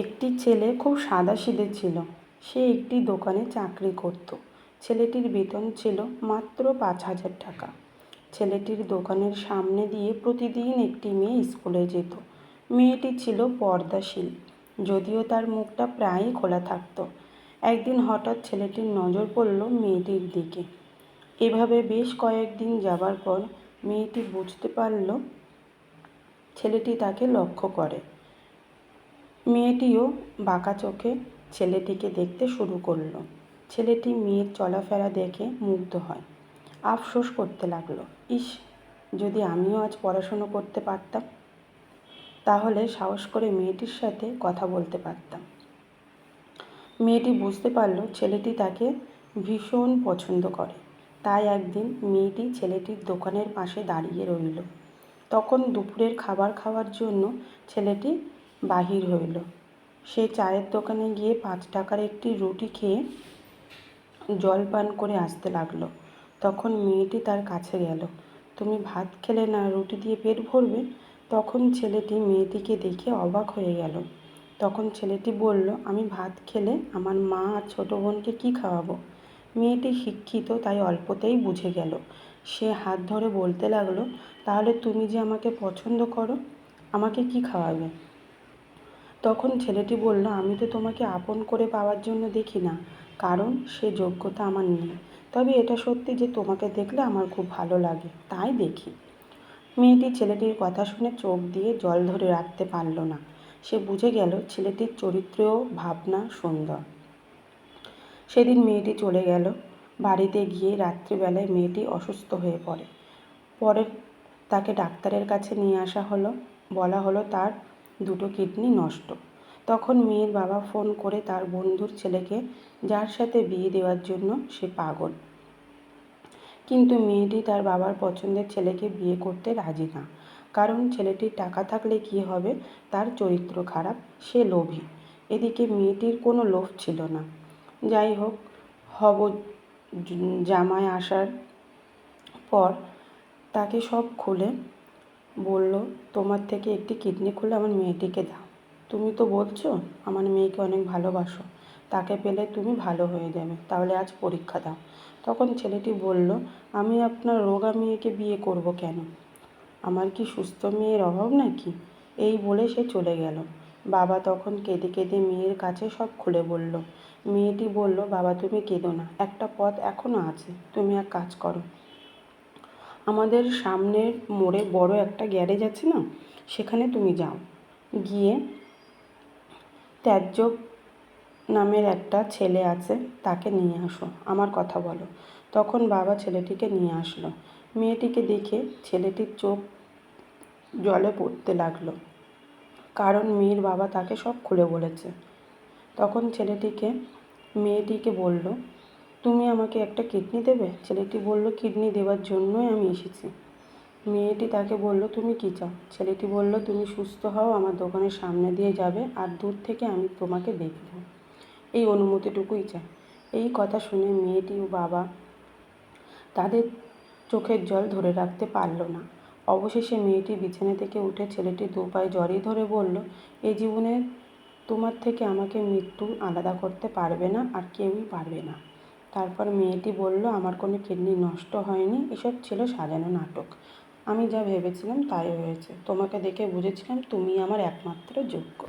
একটি ছেলে খুব সাদাসিধে ছিল। সে একটি দোকানে চাকরি করত। ছেলেটির বেতন ছিল মাত্র পাঁচ হাজার টাকা। ছেলেটির দোকানের সামনে দিয়ে প্রতিদিন একটি মেয়ে স্কুলে যেত। মেয়েটি ছিল পর্দাশীল, যদিও তার মুখটা প্রায়ই খোলা থাকতো। একদিন হঠাৎ ছেলেটির নজর পড়ল মেয়েটির দিকে। এভাবে বেশ কয়েকদিন যাবার পর মেয়েটি বুঝতে পারল ছেলেটি তাকে লক্ষ্য করে। মেয়েটিও বাঁকা চোখে ছেলেটিকে দেখতে শুরু করল। ছেলেটি মেয়ের চলাফেরা দেখে মুগ্ধ হয়। আফসোস করতে লাগল। ইস, যদি আমিও আজ পড়াশুনো করতে পারতাম, তাহলে সাহস করে মেয়েটির সাথে কথা বলতে পারতাম। মেয়েটি বুঝতে পারল ছেলেটি তাকে ভীষণ পছন্দ করে। তাই একদিন মেয়েটি ছেলেটির দোকানের পাশে দাঁড়িয়ে রইল। তখন দুপুরের খাবার খাওয়ার জন্য ছেলেটি বাহির হইল। সে চায়ের দোকানে গিয়ে পাঁচ টাকার একটি রুটি খেয়ে জল পান করে আসতে লাগল। তখন মেয়েটি তার কাছে গেল। তুমি ভাত খেলে না, রুটি দিয়ে পেট ভরবে? তখন ছেলেটি মেয়েটিকে দেখে অবাক হয়ে গেল। তখন ছেলেটি বলল, আমি ভাত খেলে আমার মা আর ছোটো বোনকে কী খাওয়াবো? মেয়েটি শিক্ষিত, তাই অল্পতেই বুঝে গেল। সে হাত ধরে বলতে লাগল, তাহলে তুমি যে আমাকে পছন্দ করো, আমাকে কি খাওয়াবে? তখন ছেলেটি বলল, আমি তো তোমাকে আপন করে পাওয়ার জন্য দেখি না, কারণ সে যোগ্যতা আমার নেই। তবে এটা সত্যি যে তোমাকে দেখলে আমার খুব ভালো লাগে, তাই দেখি। মেয়েটি ছেলেটির কথা শুনে চোখ দিয়ে জল ধরে রাখতে পারল না। সে বুঝে গেল ছেলেটির চরিত্রেও ভাবনা সুন্দর। সেদিন মেয়েটি চলে গেল বাড়িতে গিয়ে রাত্রিবেলায় মেয়েটি অসুস্থ হয়ে পড়ে। পরে তাকে ডাক্তারের কাছে নিয়ে আসা হলো। বলা হলো তার দুটো কিডনি নষ্ট। তখন মেয়ের বাবা ফোন করে তার বন্ধুর ছেলেকে, যার সাথে বিয়ে দেওয়ার জন্য সে পাগল। কিন্তু মেয়েটি তার বাবার পছন্দের ছেলেকে বিয়ে করতে রাজি না। কারণ ছেলেটির টাকা থাকলে কী হবে? তার চরিত্র খারাপ, সে লোভী। এদিকে মেয়েটির কোনো লোভ ছিল না। যাই হোক, হব জামায় আসার পর তাকে সব খুলে বলল, তোমার থেকে একটি কিডনি খুলে আমার মেয়েটিকে দাও। তুমি তো বলছো, আমার মেয়েকে অনেক ভালোবাসো। তাকে পেলে তুমি ভালো হয়ে যাবে, তাহলে আজ পরীক্ষা দাও। তখন ছেলেটি বলল, আমি আপনার রোগা মেয়েকে বিয়ে করব কেন? আমার কি সুস্থ মেয়ের অভাব নাকি? এই বলে সে চলে গেল। বাবা তখন কেঁদে কেঁদে মেয়ের কাছে সব খুলে বলল। মেয়েটি বলল, বাবা, তুমি কেঁদো না, একটা পথ এখনও আছে। তুমি এক কাজ করো। আমাদের সামনের মোড়ে বড় একটা গ্যারেজ আছে না, সেখানে তুমি যাও। গিয়ে ত্যায্য নামের একটা ছেলে আছে, তাকে নিয়ে আসো, আমার কথা বলো। তখন বাবা ছেলেটিকে নিয়ে আসলো। মেয়েটিকে দেখে ছেলেটির চোখ জলে পড়তে লাগল, কারণ মেয়ের বাবা তাকে সব খুলে বলেছে। তখন ছেলেটিকে, মেয়েটিকে বলল তুমি আমাকে একটা কিডনি দেবে? ছেলেটি বলল, কিডনি দেওয়ার জন্যই আমি এসেছি। মেয়েটি তাকে বলল, তুমি কী চাও? ছেলেটি বলল, তুমি সুস্থ হও, আমার দোকানের সামনে দিয়ে যাবে, আর দূর থেকে আমি তোমাকে দেখব। এই অনুমতিটুকুই চাই এই কথা শুনে মেয়েটি ও বাবা তাদের চোখের জল ধরে রাখতে পারল না। অবশেষে মেয়েটি বিছানা থেকে উঠে ছেলেটি দু পায়ে জড়িয়ে ধরে বলল এই জীবনে তোমার থেকে আমাকে মৃত্যু আলাদা করতে পারবে না, আর কেউই পারবে না। তারপর মেয়েটি বলল, আমার কোনো কিডনি নষ্ট হয়নি, এসব ছিল সাজানো নাটক। আমি যা ভেবেছিলাম তাই হয়েছে। তোমাকে দেখে বুঝেছিলাম তুমি আমার একমাত্র যোগ্য।